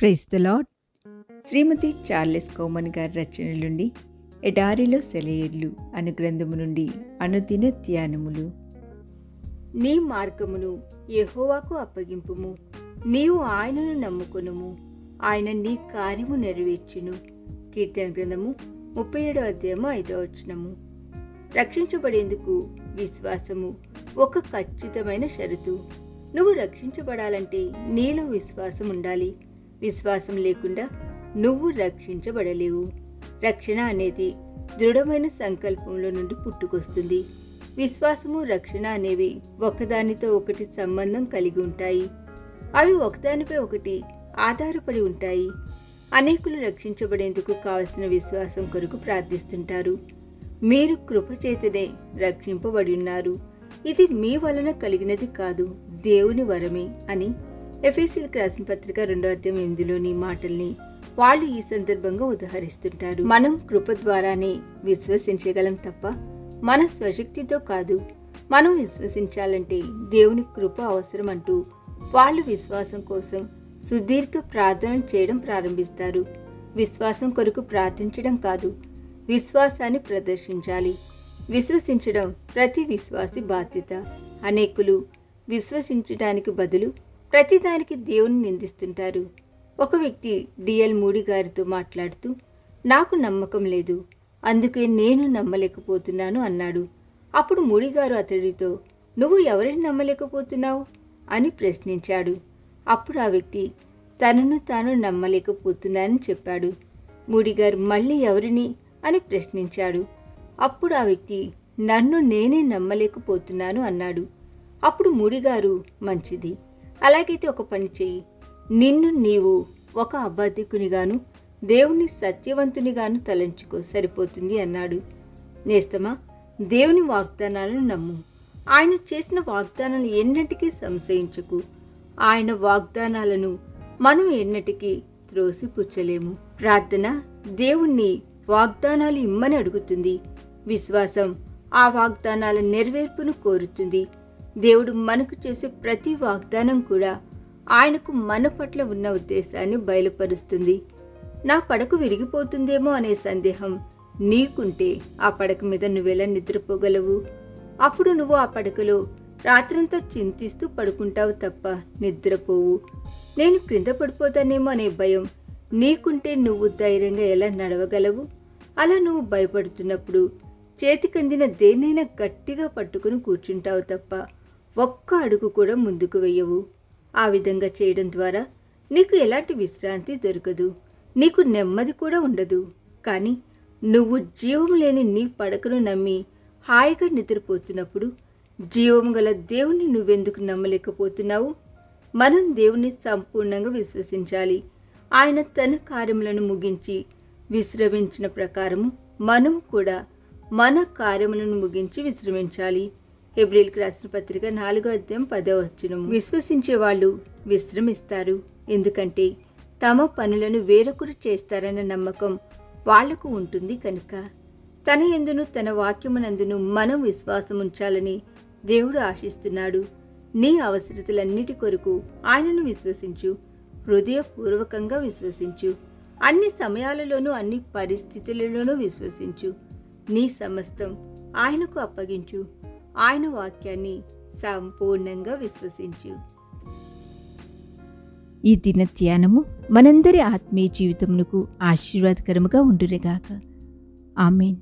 Praise the lord Shrimati Charles Cowman గారి రచనల నుండి ఎడారిలో సెలయేర్లు అను గ్రంథము నుండి అనుదిన ధ్యానములు. నీ మార్గమును యెహోవాకు అప్పగింపుము. నీవు ఆయనను నమ్ముకొనుము. ఆయన నీ కార్యము నెరవేర్చును. కీర్తన గ్రంథము ముప్పై ఏడో అధ్యాయము ఐదో వచనము. రక్షించబడేందుకు విశ్వాసము ఒక ఖచ్చితమైన షరతు. నువ్వు రక్షించబడాలంటే నీలో విశ్వాసం ఉండాలి విశ్వాసం లేకుండా నువ్వు రక్షించబడలేవు. రక్షణ అనేది దృఢమైన సంకల్పంలో నుండి పుట్టుకొస్తుంది. విశ్వాసము రక్షణ అనేవి ఒకదానితో ఒకటి సంబంధం కలిగి ఉంటాయి. అవి ఒకదానిపై ఒకటి ఆధారపడి ఉంటాయి. అనేకులు రక్షించబడేందుకు కావలసిన విశ్వాసం కొరకు ప్రార్థిస్తుంటారు. మీరు కృపచేతనే రక్షింపబడి ఉన్నారు. ఇది మీ వలన కలిగినది కాదు దేవుని వరమే అని ఎఫీసీలకు రాసిన పత్రిక రెండో అధ్యాయం ఎనిమిదిలోని మాటల్ని వాళ్ళు ఈ సందర్భంగా ఉదహరిస్తుంటారు. మనం కృప ద్వారానే విశ్వసించగలం తప్ప మన స్వశక్తితో కాదు మనం విశ్వసించాలంటే దేవుని కృప అవసరం అంటూ వాళ్ళు విశ్వాసం కోసం సుదీర్ఘ ప్రార్థన చేయడం ప్రారంభిస్తారు. విశ్వాసం కొరకు ప్రార్థించడం కాదు విశ్వాసాన్ని ప్రదర్శించాలి. విశ్వసించడం ప్రతి విశ్వాసి బాధ్యత. అనేకులు విశ్వసించడానికి బదులు ప్రతిదానికి దేవుని నిందిస్తుంటారు. ఒక వ్యక్తి డిఎల్ మూడి గారితో మాట్లాడుతూ నాకు నమ్మకం లేదు. అందుకే నేను నమ్మలేకపోతున్నాను అన్నాడు. అప్పుడు మూడి గారు అతడితో నువ్వు ఎవరిని నమ్మలేకపోతున్నావు? అని ప్రశ్నించాడు. అప్పుడు ఆ వ్యక్తి తనను తాను నమ్మలేకపోతున్నానని చెప్పాడు. మూడిగారు మళ్ళీ ఎవరిని? అని ప్రశ్నించాడు. అప్పుడు ఆ వ్యక్తి నన్ను నేనే నమ్మలేకపోతున్నాను అన్నాడు. అప్పుడు మూడిగారు మంచిది. అలాగైతే ఒక పని చెయ్యి. నిన్ను నీవు ఒక అబద్ధికునిగాను దేవుని సత్యవంతునిగాను తలంచుకో సరిపోతుంది అన్నాడు. నేస్తమా దేవుని వాగ్దానాలను నమ్ము. ఆయన చేసిన వాగ్దానాలు ఎన్నటికీ సంశయించకు. ఆయన వాగ్దానాలను మనం ఎన్నటికీ త్రోసిపుచ్చలేము. ప్రార్థన దేవుణ్ణి వాగ్దానాలు ఇమ్మని అడుగుతుంది. విశ్వాసం ఆ వాగ్దానాల నెరవేర్పును కోరుతుంది. దేవుడు మనకు చేసే ప్రతి వాగ్దానం కూడా ఆయనకు మన పట్ల ఉన్న ఉద్దేశాన్ని బయలుపరుస్తుంది. నా పడకు విరిగిపోతుందేమో అనే సందేహం నీకుంటే ఆ పడక మీద నువ్వెలా నిద్రపోగలవు? అప్పుడు నువ్వు ఆ పడకలో రాత్రంతా చింతిస్తూ పడుకుంటావు తప్ప నిద్రపోవు. నేను క్రింద పడిపోతానేమో అనే భయం నీకుంటే నువ్వు ధైర్యంగా ఎలా నడవగలవు? అలా నువ్వు భయపడుతున్నప్పుడు చేతికందిన దేన్నైనా గట్టిగా పట్టుకుని కూర్చుంటావు తప్ప ఒక్క అడుగు కూడా ముందుకు వెయ్యవు. ఆ విధంగా చేయడం ద్వారా నీకు ఎలాంటి విశ్రాంతి దొరకదు. నీకు నెమ్మది కూడా ఉండదు. కానీ నువ్వు జీవం లేని నీ పడకను నమ్మి హాయిగా నిద్రపోతున్నప్పుడు జీవం గల దేవుని నువ్వెందుకు నమ్మలేకపోతున్నావు? మనం దేవుని సంపూర్ణంగా విశ్వసించాలి. ఆయన తన కార్యములను ముగించి విశ్రమించిన ప్రకారము మనం కూడా మన కార్యములను ముగించి విశ్రమించాలి. ఏప్రిల్కి రాసిన పత్రిక నాలుగో అధ్యాయం పదో వచ్చినము విశ్వసించే వాళ్ళు విశ్రమిస్తారు. ఎందుకంటే తమ పనులను వేరొకరు చేస్తారన్న నమ్మకం వాళ్ళకు ఉంటుంది కనుక. తన ఎందును తన వాక్యమునందును మనం విశ్వాసం ఉంచాలని దేవుడు ఆశిస్తున్నాడు. నీ అవసరతలన్నిటి కొరకు ఆయనను విశ్వసించు. హృదయపూర్వకంగా విశ్వసించు. అన్ని సమయాలలోనూ అన్ని పరిస్థితులలోనూ విశ్వసించు. నీ సమస్తం ఆయనకు అప్పగించు. ఆయన వాక్యాన్ని సంపూర్ణంగా విశ్వసించు. ఈ దిన ధ్యానము మనందరి ఆత్మీయ జీవితమునకు ఆశీర్వాదకరముగా ఉండురేగాక ఆమెన్.